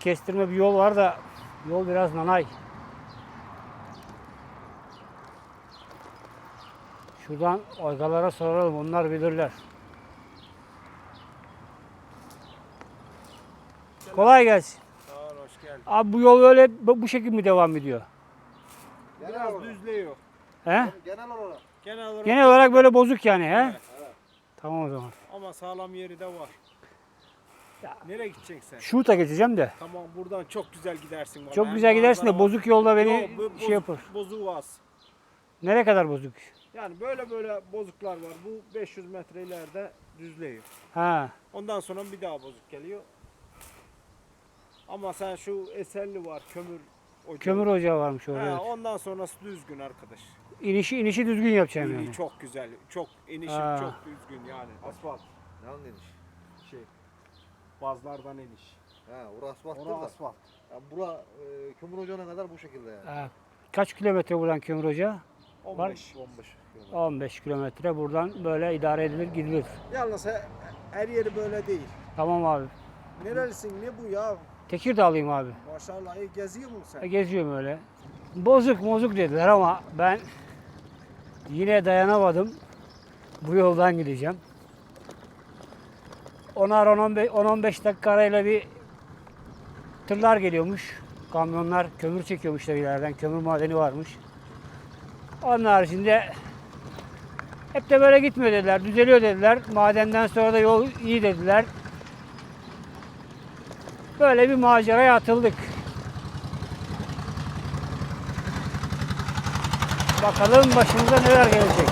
Kestirme bir yol var da yol biraz nanay. Şuradan aygalara soralım onlar bilirler. Kolay gelsin. Sağ ol, hoş geldin. Abi bu yol öyle bu şekilde mi devam ediyor? Biraz düzlüyor. He? Genel olarak. Genel olarak Genel olarak böyle bozuk yani he? Evet, Tamam o zaman. ama sağlam yeri de var. Nereye gideceksin sen? Şurada geçeceğim de. Tamam buradan çok güzel gidersin. vallahi. Çok Hem güzel gidersin de bozuk yolda beni Yok, bu bozuk- şey yapar. Bozuğu az. Nereye kadar bozuk? Yani böyle böyle bozuklar var. Bu 500 metre ileride düzlüyor. Ha. Ondan sonra bir daha bozuk geliyor. Ama sen şu eserli var kömür ocağı. Kömür ocağı varmış orada. Ha, evet. ondan sonrası düzgün arkadaş. İnişi inişi düzgün yapacağım İyi, yani. Çok güzel. Çok inişim Ha. çok düzgün yani. Asfalt Ne anladın? Bazlardan iniş. Ha, orası asfalttır Orası da. asfalt. Ya bura e, kömür ocağına kadar bu şekilde yani. Ha. Kaç kilometre buradan kömür ocağı? 15. 15 kilometre. 15 kilometre buradan böyle idare edilir gidilir. Yalnız he- her yeri böyle değil. Tamam abi. Nerelisin ne bu ya? Tekirdağlıyım abi. Maşallah iyi geziyor musun E, sen? Geziyorum öyle. Bozuk bozuk dediler ama ben yine dayanamadım. Bu yoldan gideceğim. Onar 10-15 dakika arayla bir tırlar geliyormuş. Kamyonlar kömür çekiyormuşlar ileriden. Kömür madeni varmış. Onun haricinde hep de böyle gitmiyor dediler. Düzeliyor dediler. Madenden sonra da yol iyi dediler. Böyle bir maceraya atıldık. Bakalım başımıza neler gelecek.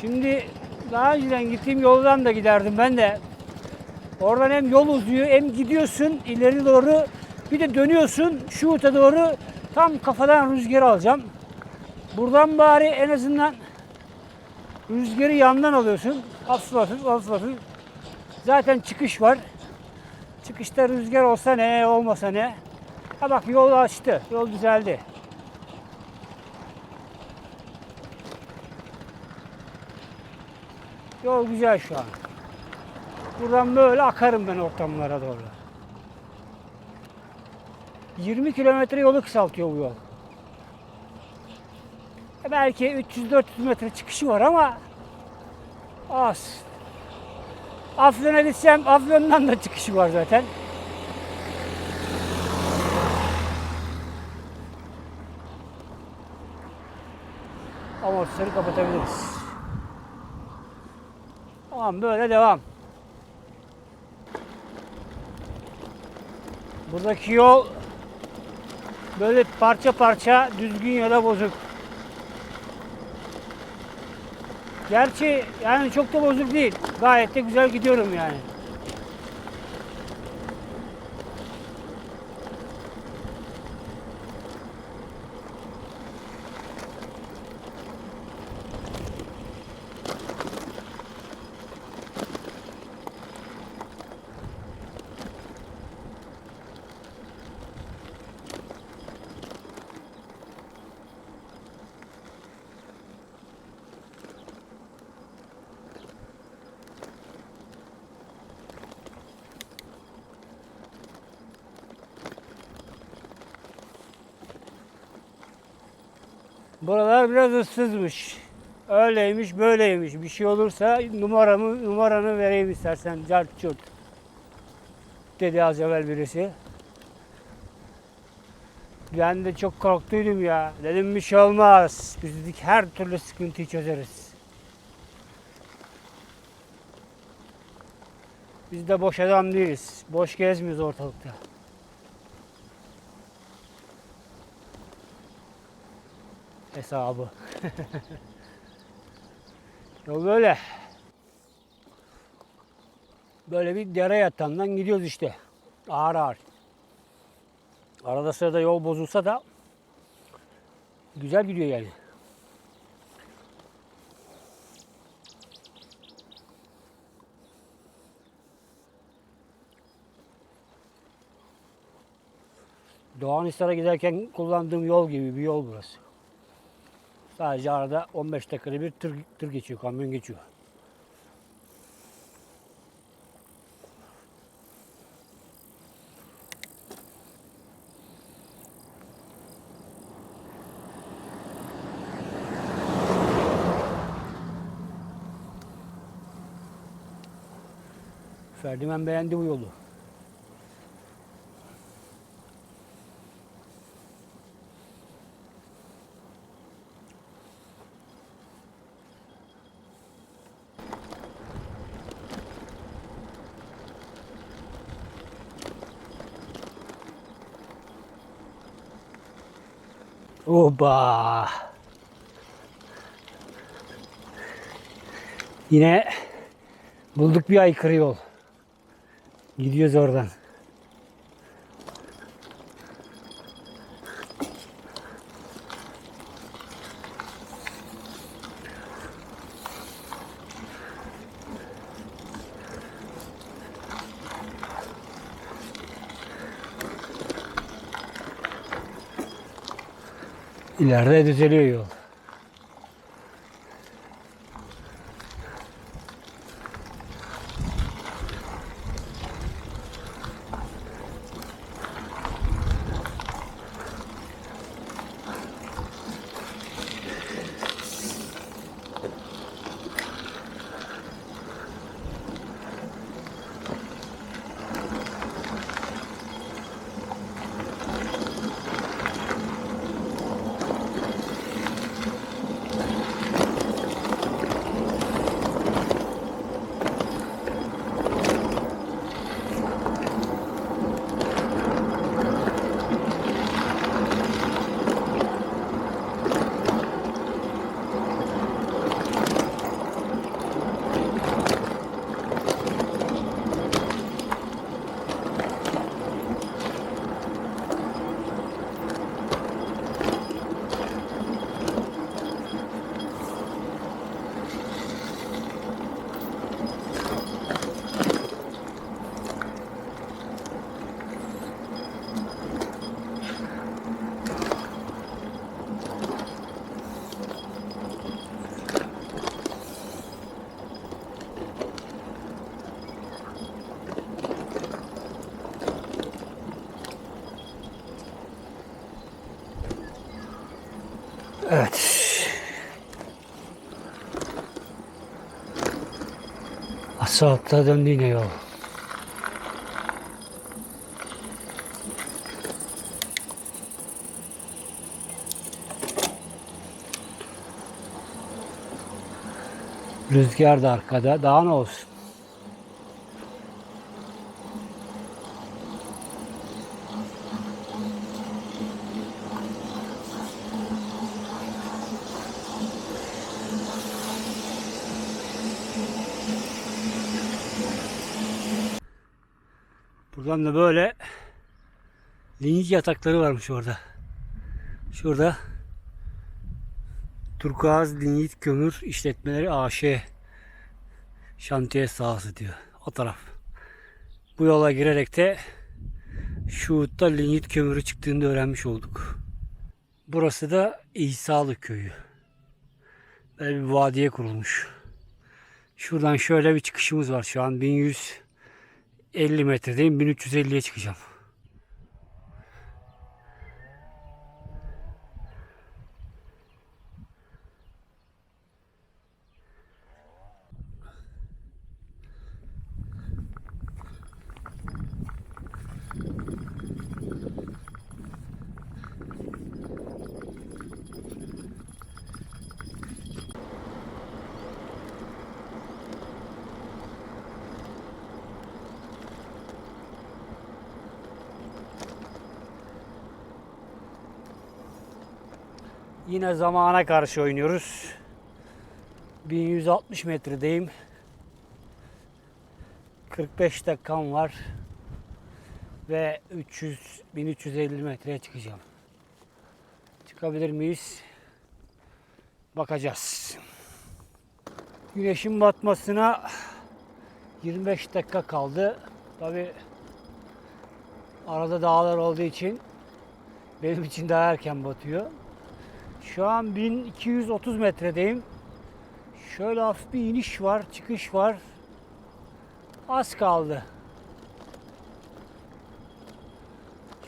Şimdi daha önceden gittiğim yoldan da giderdim ben de. Oradan hem yol uzuyor hem gidiyorsun ileri doğru bir de dönüyorsun şu uta doğru tam kafadan rüzgarı alacağım. Buradan bari en azından rüzgarı yandan alıyorsun. Hafif hafif hafif hafif. Zaten çıkış var. Çıkışta rüzgar olsa ne olmasa ne. Ha bak yol açtı. Yol düzeldi. Yol güzel şu an. Buradan böyle akarım ben ortamlara doğru. 20 kilometre yolu kısaltıyor bu yol. E Belki 300-400 metre çıkışı var ama az. Afyon'a gitsem Afyon'dan da çıkışı var zaten. Amortisörü kapatabiliriz. Tamam böyle devam. Buradaki yol böyle parça parça düzgün ya da bozuk. Gerçi yani çok da bozuk değil. Gayet de güzel gidiyorum yani. Buralar biraz ıssızmış. Öyleymiş, böyleymiş. Bir şey olursa numaramı, numaranı vereyim istersen. Cart çurt. Dedi az evvel birisi. Ben de çok korktuydum ya. Dedim bir şey olmaz. Biz dedik her türlü sıkıntıyı çözeriz. Biz de boş adam değiliz. Boş gezmiyoruz ortalıkta. Hesabı. Yol böyle. Böyle bir dere yatağından gidiyoruz işte. Ağır ağır. Arada sırada yol bozulsa da güzel gidiyor yani. Doğanhisar'a giderken kullandığım yol gibi bir yol burası. Sadece arada 15 dakikada bir tır, tır geçiyor, kamyon geçiyor. Ferdimen beğendi bu yolu. Oba. Yine bulduk bir aykırı yol. Gidiyoruz oradan. İleride düzeliyor yol. Asfaltta döndü yine yol. Rüzgar da arkada. Daha ne olsun? Buradan da böyle linç yatakları varmış orada. Şurada Turkuaz Linyit Kömür İşletmeleri AŞ şantiye sahası diyor. O taraf. Bu yola girerek de Şuhut'ta linyit kömürü çıktığını öğrenmiş olduk. Burası da İsalı köyü. Böyle bir vadiye kurulmuş. Şuradan şöyle bir çıkışımız var şu an 1100 50 metredeyim. 1350'ye çıkacağım. Yine zamana karşı oynuyoruz. 1160 metredeyim. 45 dakikam var. Ve 300 1350 metreye çıkacağım. Çıkabilir miyiz? Bakacağız. Güneşin batmasına 25 dakika kaldı. Tabi arada dağlar olduğu için benim için daha erken batıyor. Şu an 1230 metredeyim. Şöyle hafif bir iniş var, çıkış var. Az kaldı.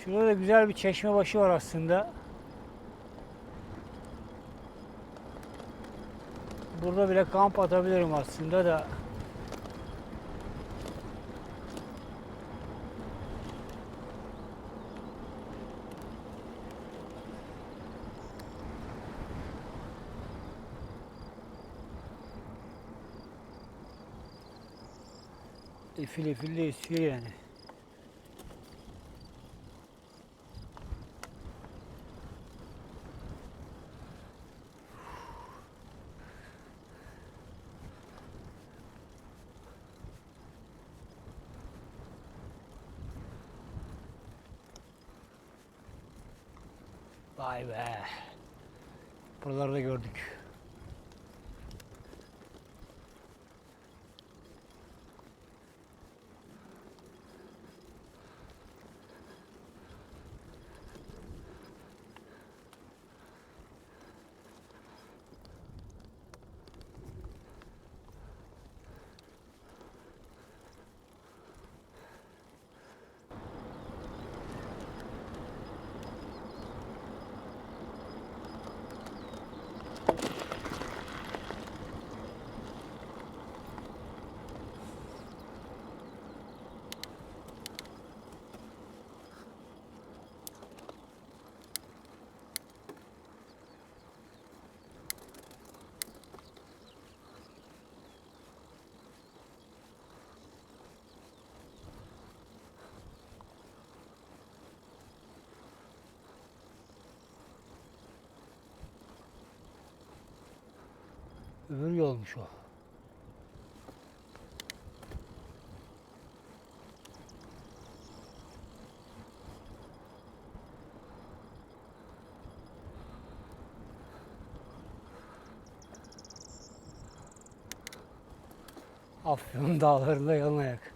Şurada da güzel bir çeşme başı var aslında. Burada bile kamp atabilirim aslında da. Efil efil de esiyor yani. Vay be. Buraları da gördük. Öbür yolmuş o. Afyon dağlarında yalın ayak.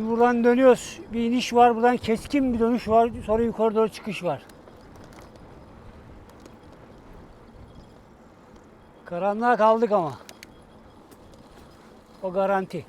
Şimdi buradan dönüyoruz. Bir iniş var. Buradan keskin bir dönüş var. Sonra yukarı doğru çıkış var. Karanlığa kaldık ama. O garanti.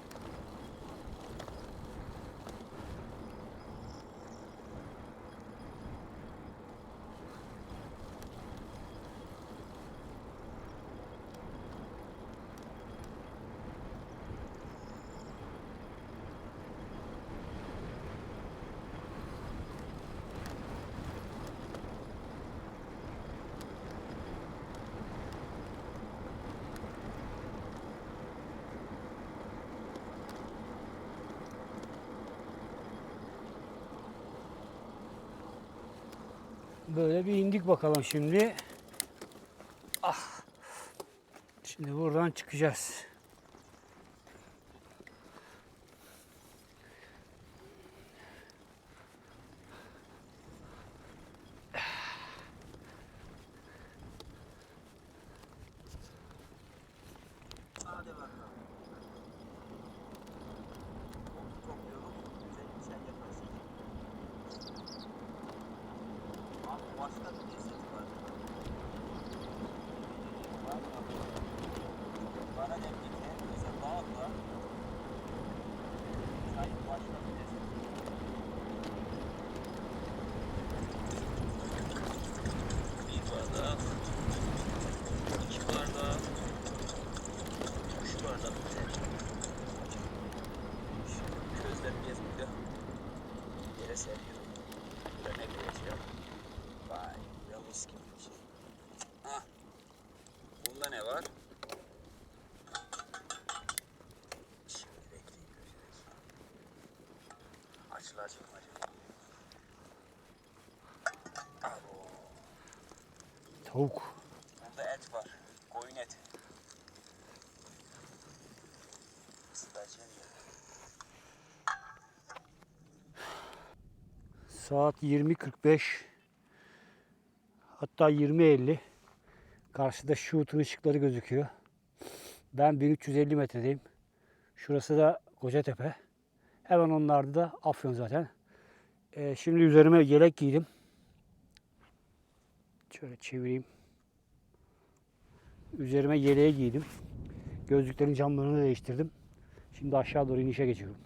Böyle bir indik bakalım şimdi. Ah. Şimdi buradan çıkacağız. Tavuk. Burada et var. Koyun eti. Şey Saat 20.45 hatta 20.50 karşıda şutun ışıkları gözüküyor. Ben 1350 metredeyim. Şurası da Kocatepe. Hemen onlarda da Afyon zaten. Ee, şimdi üzerime yelek giydim. Şöyle çevireyim. Üzerime yeleği giydim. Gözlüklerin camlarını değiştirdim. Şimdi aşağı doğru inişe geçiyorum.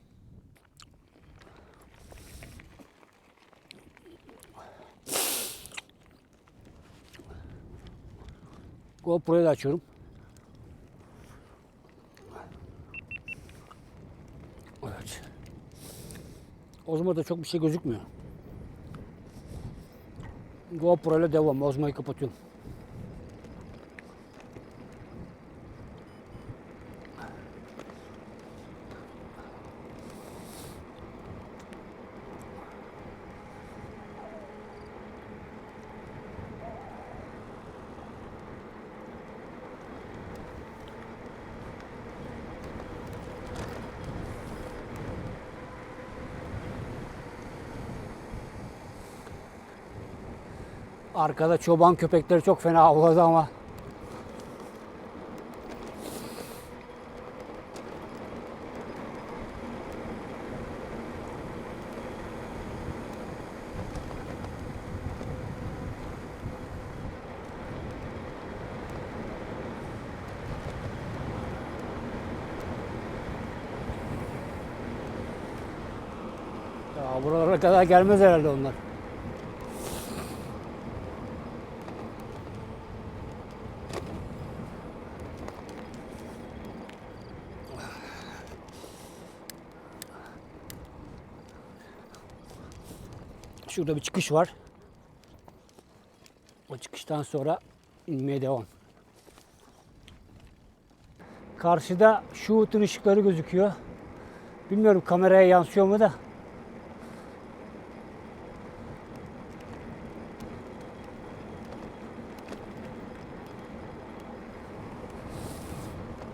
GoPro'yu da açıyorum. Evet. Ozmo'da çok bir şey gözükmüyor. GoPro ile devam. Ozmo'yu kapatıyorum. Arkada çoban köpekleri çok fena avladı ama. Ya buralara kadar gelmez herhalde onlar. Şurada bir çıkış var. O çıkıştan sonra inmeye devam. Karşıda şuutun ışıkları gözüküyor. Bilmiyorum kameraya yansıyor mu da.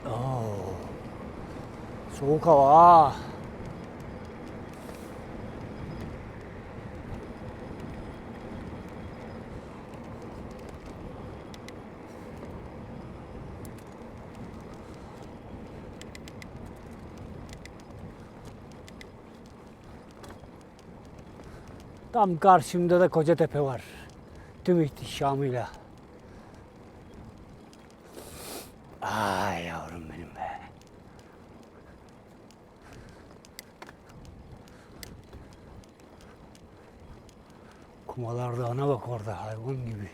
Oo. Soğuk hava. Tam karşımda da Kocatepe var. Tüm ihtişamıyla. Ay yavrum benim be. Kumalarda ana bak orada hayvan gibi.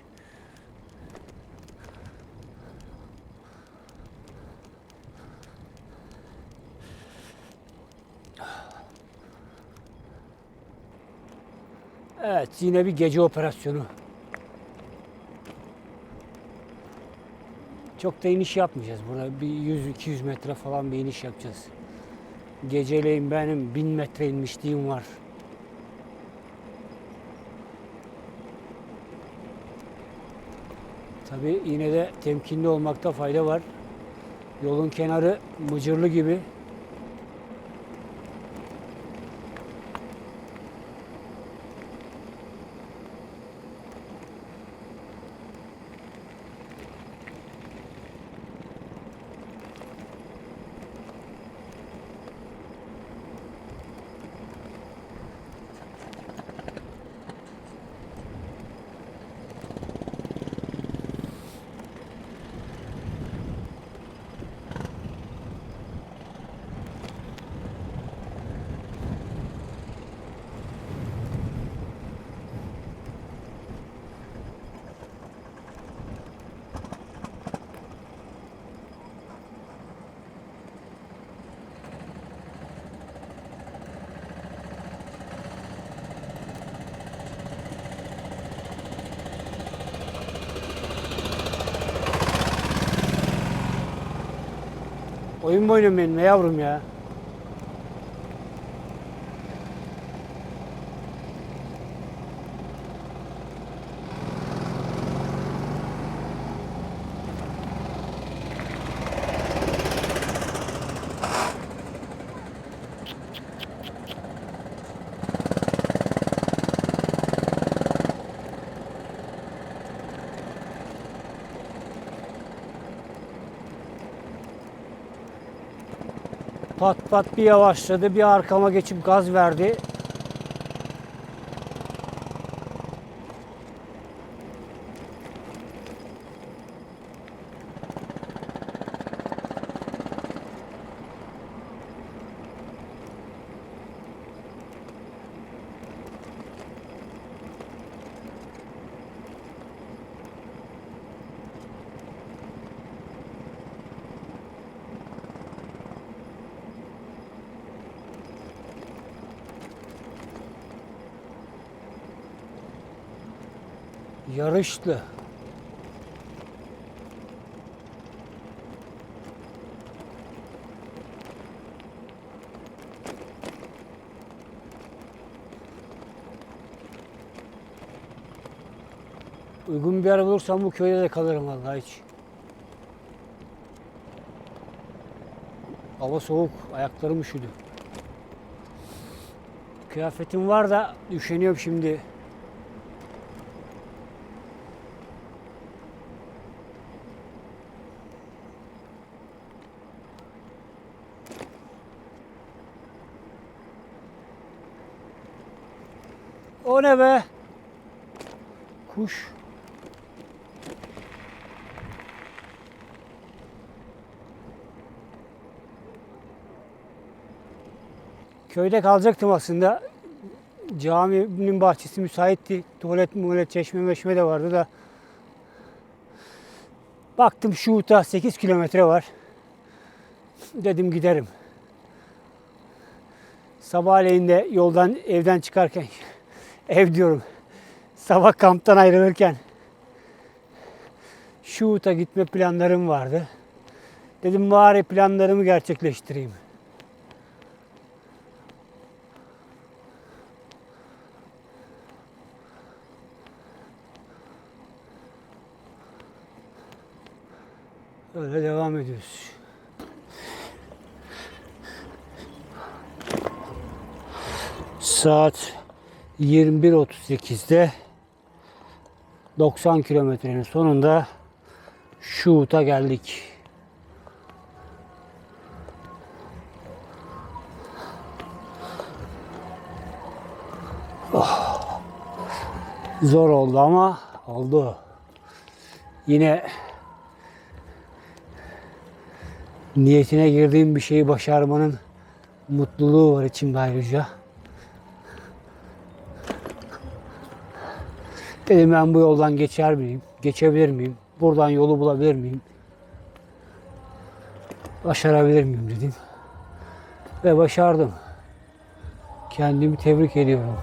Evet yine bir gece operasyonu. Çok da iniş yapmayacağız. Burada bir 100-200 metre falan bir iniş yapacağız. Geceleyin benim 1000 metre inmişliğim var. Tabii yine de temkinli olmakta fayda var. Yolun kenarı mıcırlı gibi. Oyun mu oynuyorsun benimle yavrum ya? Pat pat bir yavaşladı, bir arkama geçip gaz verdi. Yarışlı. Uygun bir yer bulursam bu köyde de kalırım vallahi hiç. Hava soğuk, ayaklarım üşüdü. Kıyafetim var da üşeniyorum şimdi. O ne be? Kuş. Köyde kalacaktım aslında. Caminin bahçesi müsaitti. Tuvalet, muvalet, çeşme, meşme de vardı da. Baktım Şuhut'a 8 kilometre var. Dedim giderim. Sabahleyin de yoldan evden çıkarken ev diyorum. Sabah kamptan ayrılırken Şuhut'a gitme planlarım vardı. Dedim bari planlarımı gerçekleştireyim. Öyle devam ediyoruz. Saat 21.38'de 90 kilometrenin sonunda Şuhut'a geldik. Oh. Zor oldu ama oldu. Yine niyetine girdiğim bir şeyi başarmanın mutluluğu var içimde ayrıca. Dedim ben bu yoldan geçer miyim? Geçebilir miyim? Buradan yolu bulabilir miyim? Başarabilir miyim dedim. Ve başardım. Kendimi tebrik ediyorum.